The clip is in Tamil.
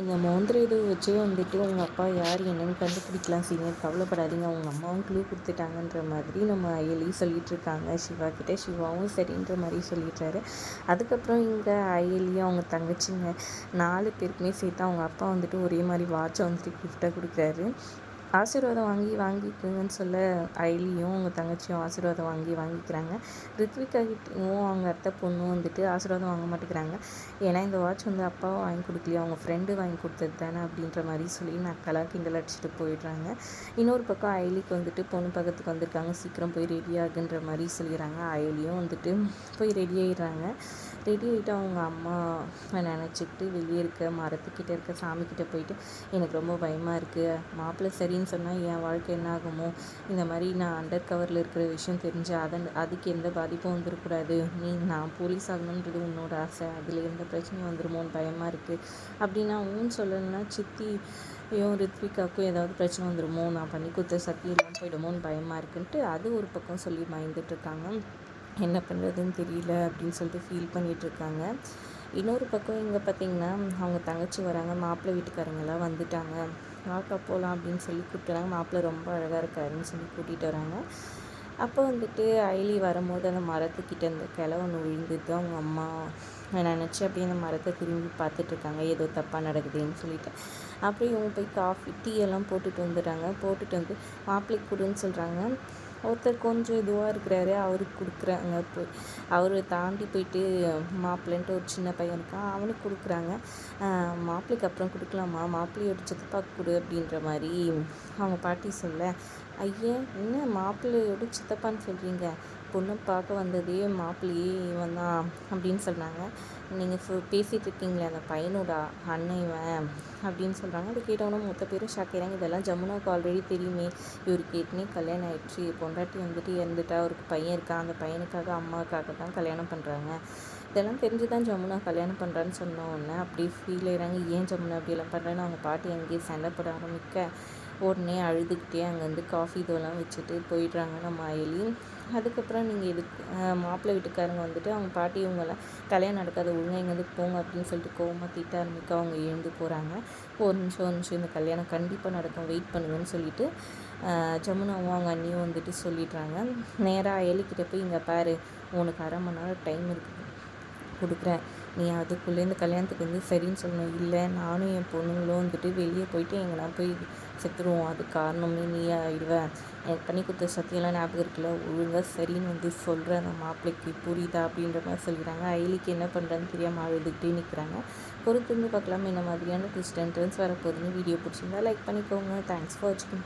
இந்த மோந்திர இது வச்சே வந்துட்டு உங்கள் அப்பா யார் என்னன்னு கண்டுபிடிக்கலாம். சீனியர் கவலைப்படாதீங்க. அவங்க அம்மாவும் க்ளூ கொடுத்துட்டாங்கன்ற மாதிரி நம்ம அயலி சொல்லிகிட்ருக்காங்க சிவா கிட்டே சிவாவும் சரின்ற மாதிரி சொல்லிடுறாரு அதுக்கப்புறம் இங்கே அயலி அவங்க தங்கச்சிங்க நாலு பேருக்குமே சேர்த்து அவங்க அப்பா வந்துட்டு ஒரே மாதிரி வாட்சை வந்துட்டு கிஃப்டாக கொடுக்குறாரு. ஆசீர்வாதம் வாங்கி வாங்கிக்கோங்கன்னு சொல்ல ஐலியும் அவங்க தங்கச்சியும் ஆசீர்வாதம் வாங்கி வாங்கிக்கிறாங்க. ரித்விகாகிட்டும் அவங்க அத்தை பொண்ணும் வந்துட்டு ஆசீர்வாதம் வாங்க மாட்டேங்கிறாங்க. ஏன்னா இந்த வாட்ச் வந்து அப்பாவும் வாங்கி கொடுக்கலையா அவங்க ஃப்ரெண்டு வாங்கி கொடுத்தது தானே அப்படின்ற மாதிரி சொல்லி நக்கலாக கிண்டல் அடிச்சுட்டு போயிடுறாங்க. இன்னொரு பக்கம் ஐலிக்கு வந்துட்டு பொண்ணு பக்கத்துக்கு வந்திருக்காங்க. சீக்கிரம் போய் ரெடி ஆகுன்ற மாதிரி சொல்லிடுறாங்க. ஐலியும் வந்துட்டு போய் ரெடி ஆகிடுறாங்க ரெடி ஆகிட்டு அவங்க அம்மா நினச்சிக்கிட்டு வெளியே இருக்க மரத்துக்கிட்ட இருக்க சாமிக்கிட்ட போயிட்டு எனக்கு ரொம்ப பயமாக இருக்குது மாப்பிள்ளை சரின்னு சொன்னால் என் வாழ்க்கை என்ன ஆகுமோ? இந்த மாதிரி நான் அண்டர் கவரில் இருக்கிற விஷயம் தெரிஞ்சு அதன் அதுக்கு எந்த பாதிப்பும் வந்துடக்கூடாது நீ நான் போலீஸ் ஆகணுன்றது உன்னோட ஆசை. அதில் எந்த பிரச்சனையும் வந்துடுமோன்னு பயமாக இருக்குது அப்படின்னா ஊன்னு சொல்லலைன்னா சித்தி ஐயோ ரித்விகாவுக்கும் ஏதாவது பிரச்சனை வந்துடுமோ நான் பண்ணி கொடுத்த சத்தியெல்லாம் போயிடுமோன்னு பயமாக இருக்குன்ட்டு அது ஒரு பக்கம் சொல்லி பயந்துட்டுருக்காங்க என்ன பண்ணுறதுன்னு தெரியல அப்படின்னு சொல்லிட்டு ஃபீல் பண்ணிகிட்ருக்காங்க. இன்னொரு பக்கம் இங்கே பார்த்திங்கன்னா அவங்க தங்கச்சி வராங்க மாப்பிள்ளை வீட்டுக்காரங்கெல்லாம் வந்துட்டாங்க. வாக்கா போகலாம் அப்படின்னு சொல்லி கூப்பிட்டுறாங்க. மாப்பிள்ளை ரொம்ப அழகாக இருக்காருன்னு சொல்லி கூட்டிகிட்டு வராங்க. அப்போ வந்துட்டு ஐலி வரும்போது அந்த மரத்துக்கிட்ட அந்த கிளை ஒன்று விழுந்துட்டு அவங்க அம்மா நினச்சி அப்படியே அந்த மரத்தை திரும்பி பார்த்துட்ருக்காங்க. ஏதோ தப்பாக நடக்குதுன்னு சொல்லிட்டு. அப்படியே இவங்க போய் காஃபி டீ எல்லாம் போட்டுட்டு வந்துடுறாங்க. போட்டுட்டு வந்து மாப்பிள்ளைக்கு கொடுன்னு சொல்கிறாங்க ஒருத்தர் கொஞ்சம் இதுவாக இருக்கிறாரு அவருக்கு கொடுக்குறாங்க போய் அவரை தாண்டி போயிட்டு மாப்பிள்ளைன்ட்டு ஒரு சின்ன பையன் இருக்கான் அவனுக்கு கொடுக்குறாங்க. மாப்பிள்ளைக்கு அப்புறம் கொடுக்கலாமா? மாப்பிள்ளையோட சித்தப்பாக்கு கொடு அப்படின்ற மாதிரி அவங்க பாட்டி சொல்ல ஐயா என்ன மாப்பிள்ளையோட சித்தப்பான்னு சொல்கிறீங்க பொண்ணு பார்க்க வந்ததே மாப்பிள்ளையே இவன் தான் அப்படின்னு சொன்னாங்க. நீங்கள் சொ பேசிகிட்டு இருக்கீங்களே அந்த பையனோட அண்ணன் இவன் அப்படின்னு சொல்கிறாங்க அதை கேட்டவொன்னே மொத்த பேரும் ஷாக் ஆகிறாங்க இதெல்லாம் ஜமுனாவுக்கு ஆல்ரெடி தெரியுமே. இவருக்கு ஏற்கனவே கல்யாணம் ஆயிடுச்சு. பொண்டாட்டி வந்துட்டு இறந்துட்டா அவருக்கு பையன் இருக்கான் அந்த பையனுக்காக அம்மாவுக்காக தான் கல்யாணம் பண்ணுறாங்க இதெல்லாம் தெரிஞ்சு தான் ஜமுனா கல்யாணம் பண்ணுறான்னு சொன்ன உடனே அப்படியே ஃபீல் ஆகிறாங்க ஏன் ஜமுனா அப்படியெல்லாம் பண்ணுறேன்னு அவங்க பாட்டி அங்கேயே சண்டை போட ஆரம்பிக்க உடனே அழுதுகிட்டே அங்கேருந்து காஃபி இதெல்லாம் வச்சுட்டு போயிடுறாங்க நம்ம அயலி. அதுக்கப்புறம் நீங்கள் எதுக்கு மாப்பிள்ளை வீட்டுக்காரங்க வந்துட்டு அவங்க பாட்டி இவங்கெல்லாம் கல்யாணம் நடக்காத ஒழுங்காக எங்கேருந்து போங்க அப்படின்னு சொல்லிட்டு கோவமாக திட்ட ஆரம்பிக்க அவங்க எழுந்து போகிறாங்க ஒரு நிமிஷம் ஒரு நிமிஷம் இந்த கல்யாணம் கண்டிப்பாக நடக்கும் வெயிட் பண்ணுங்கன்னு சொல்லிட்டு ஜமுனாவும் அவங்க அண்ணியும் வந்துட்டு சொல்லிடுறாங்க. நேராக அயலிக்கிட்ட போய் இங்கே பாரு உனக்கு அரை மணி நேரம் டைம் இருக்குது கொடுக்குறேன். நீ அதுக்குள்ளே இந்த கல்யாணத்துக்கு வந்து சரின்னு சொல்லணும். இல்லை நானும் என் பொண்ணுங்களும் வந்துட்டு வெளியே போயிட்டு எங்கன்னா போய் செத்துருவோம். அது காரணமே நீ ஆயிடுவேன் எனக்கு பண்ணி கொடுத்த சத்தியெல்லாம் ஞாபகம் இருக்குல்ல? ஒழுங்காக சரின்னு வந்து சொல்கிற அந்த மாப்பிள்ளைக்கு புரியுதா அப்படின்ற மாதிரி சொல்லிக்கிறாங்க ஐலிக்கு என்ன பண்ணுறதுன்னு தெரியாமல் அழுதுகிட்டே நிற்கிறாங்க பொறுத்து வந்து பார்க்கலாம். என்ன மாதிரியான ட்விஸ்ட் அண்ட் டர்ன்ஸ் வரப்போகுதுன்னு வீடியோ பிடிச்சிருந்தா லைக் பண்ணிக்கோங்க. தேங்க்ஸ் ஃபார் வாட்சிங்